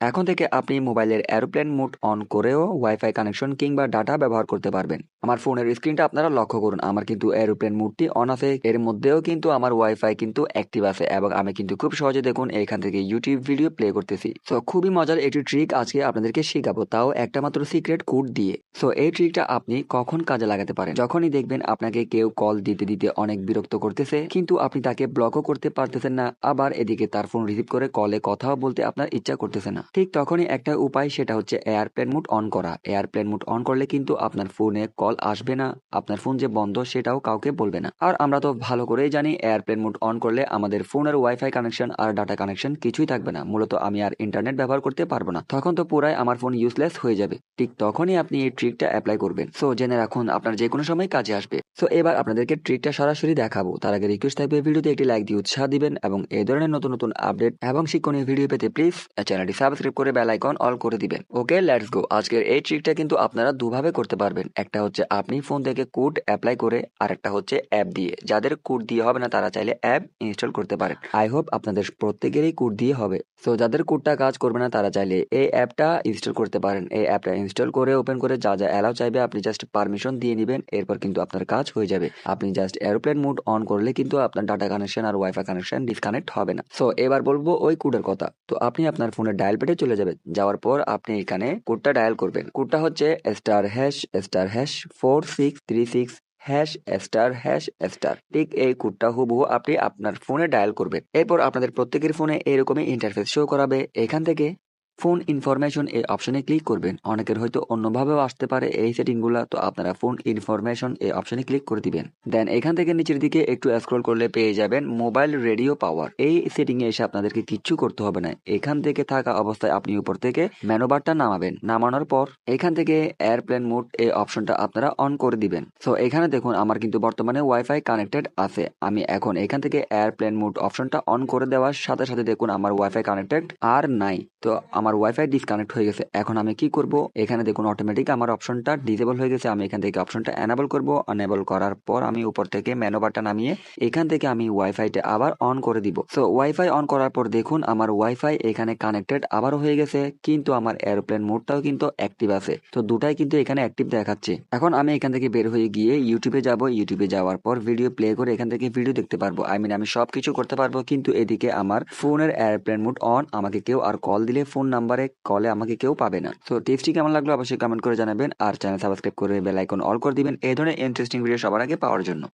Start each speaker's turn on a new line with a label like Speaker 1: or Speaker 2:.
Speaker 1: এখন থেকে আপনি মোবাইলের এরোপ্লেন মোড অন করেও ওয়াইফাই কানেকশন কিংবা ডাটা ব্যবহার করতে পারবেন। আমার ফোনের স্ক্রিনটা আপনারা লক্ষ্য করুন, আমার কিন্তু এরোপ্লেন মোডটি অন আছে। এর মধ্যেও কিন্তু আমার ওয়াইফাই কিন্তু অ্যাক্টিভ আছে এবং আমি কিন্তু খুব সহজে দেখুন এখান থেকে ইউটিউব ভিডিও প্লে করতেছি। সো খুবই মজার একটি ট্রিক আজকে আপনাদেরকে শেখাবো, তাও একটা মাত্র সিক্রেট কোড দিয়ে। সো এই ট্রিকটা আপনি কখন কাজে লাগাতে পারেন? যখনই দেখবেন আপনাকে কেউ কল দিতে দিতে অনেক বিরক্ত করতেছে, কিন্তু আপনি তাকে ব্লকও করতে পারতেছেন না, আবার এদিকে তার ফোন রিসিভ করে কলে কথাও বলতে আপনার ইচ্ছা করতেছে না। ঠিক তখনই একটা উপায় সেটা হচ্ছে এয়ারপ্লেন মুড অন করা। এয়ারপ্লেন মুড অন করলে কিন্তু আপনার ফোনে কল আসবে না। আপনার ফোন যে বন্ধ সেটাও কাউকে বলবে না। আর আমরা তো ভালো করেই জানি এয়ারপ্লেন মুড অন করলে আমাদের ফোনের ওয়াইফাই কানেকশন আর ডাটা কানেকশন কিছুই থাকবে না। মূলত আমি আর ইন্টারনেট ব্যবহার করতে পারব না। তখন তো পুরাই আমার ফোন ইউজলেস হয়ে যাবে। ঠিক তখনই আপনি এই ট্রিকটা অ্যাপ্লাই করবেন। সো জেনে রাখুন আপনার যে কোনো সময় কাজে আসবে। সো এবার আপনাদেরকে ট্রিকটা সরাসরি দেখাবো। তার আগে রিকোয়েস্ট থাকবে ভিডিওতে একটি লাইক দিয়ে উৎসাহ দিবেন এবং এই ধরনের নতুন নতুন আপডেট এবং শিক্ষণীয় ভিডিও পেতে প্লিজ চ্যানেলটি সাবস্ক্রাইব করে বেল আইকন অল করে দিবেন ওকে লেটস গো আজকের এই ট্রিকটা কিন্তু আপনারা দুভাবে করতে পারবেন। একটা হচ্ছে আপনি ফোন থেকে কোড অ্যাপ্লাই করে আর একটা হচ্ছে অ্যাপ দিয়ে। যাদের কোড দিয়ে হবে না, তারা চাইলে অ্যাপ ইনস্টল করতে পারেন আই হোপ আপনাদের প্রত্যেকেরই কোড দিয়ে হবে। সো যাদের কোডটা কাজ করবে না, তারা চাইলে এই অ্যাপটা ইনস্টল করতে পারেন। এই অ্যাপটা ইনস্টল করে ওপেন করে যা যা অ্যালাউ চাইবে, আপনি জাস্ট পারমিশন দিয়ে নেবেন, এরপর কিন্তু আপনার কাজ হয়ে যাবে। আপনি জাস্ট এরোপ্লেন মোড অন করলে কিন্তু আপনার ডাটা কানেকশন আর ওয়াইফাই কানেকশন ডিসকানেক্ট হবে না। সো এবার বলব ওই কোডের কথা। তো আপনি আপনার ফোনের ডায়াল পেটে চলে যাবে। যাওয়ার পর আপনি এখানে কোডটা ডায়াল করবেন। কোডটা হচ্ছে star hash star hash four six three six hash star hash star ঠিক এই কোডটা হুবহু আপনি আপনার ফোনে ডায়াল করবেন। এরপর আপনাদের প্রত্যেকের ফোনে এরকমই ইন্টারফেস শো করাবে। এখান থেকে ফোন ইনফরমেশন এই অপশনে ক্লিক করবেন। অনেকের হয়তো অন্যভাবেও আসতে পারে এই সেটিংগুলো, তো আপনারা ফোন ইনফরমেশন এই অপশনে ক্লিক করে দিবেন। দেন এখান থেকে নিচের দিকে একটু স্ক্রল করলে পেয়ে যাবেন মোবাইল রেডিও পাওয়ার। এই সেটিংয়ে এসে আপনাদেরকে কিচ্ছু করতে হবে না। এখান থেকে থাকা অবস্থায় আপনি উপর থেকে ম্যানোবারটা নামাবেন। নামানোর পর এখান থেকে এয়ারপ্লেন মোড এই অপশনটা আপনারা অন করে দিবেন। সো এখানে দেখুন, আমার কিন্তু বর্তমানে ওয়াইফাই কানেক্টেড আছে। আমি এখন এখান থেকে এয়ারপ্লেন মোড অপশনটা অন করে দেওয়ার সাথে সাথে দেখুন, আমার ওয়াইফাই কানেক্টেড আর নাই। তো আমার ওয়াইফাই ডিসকানেক্ট হয়ে গেছে। এখন আমি কি করব? এখানে দেখুন অটোমেটিক আমার অপশনটা ডিসেবল হয়ে গেছে। আমি এখান থেকে অপশনটা এনাবল করব। এনেবল করার পর আমি উপর থেকে ম্যানোবারটা নামিয়ে এখান থেকে আমি ওয়াইফাইটা আবার অন করে দিব। সো ওয়াইফাই অন করার পর দেখুন, আমার ওয়াইফাই এখানে কানেক্টেড আবারও হয়ে গেছে। কিন্তু আমার এরোপ্লেন মোডটাও কিন্তু অ্যাক্টিভ আছে। তো, দুটাই কিন্তু এখানে অ্যাক্টিভ দেখাচ্ছে। এখন আমি এখান থেকে বের হয়ে গিয়ে ইউটিউবে যাব। ইউটিউবে যাওয়ার পর ভিডিও প্লে করে এখান থেকে ভিডিও দেখতে পারব। আই মিন আমি সব কিছু করতে পারব। কিন্তু এদিকে আমার ফোনের এয়ারপ্লেন মোড অন আমাকে কেউ আর কল দিলে ফোন নাম্বারে কলে আমাকে কেউ পাবে না। তো টিপসটি কেমন লাগল অবশ্যই কমেন্ট করে জানাবেন। আর চ্যানেল সাবস্ক্রাইব করে বেল আইকন অল করে দিবেন। এই ধরনের ইন্টারেস্টিং ভিডিও সবার আগে পাওয়ার জন্য।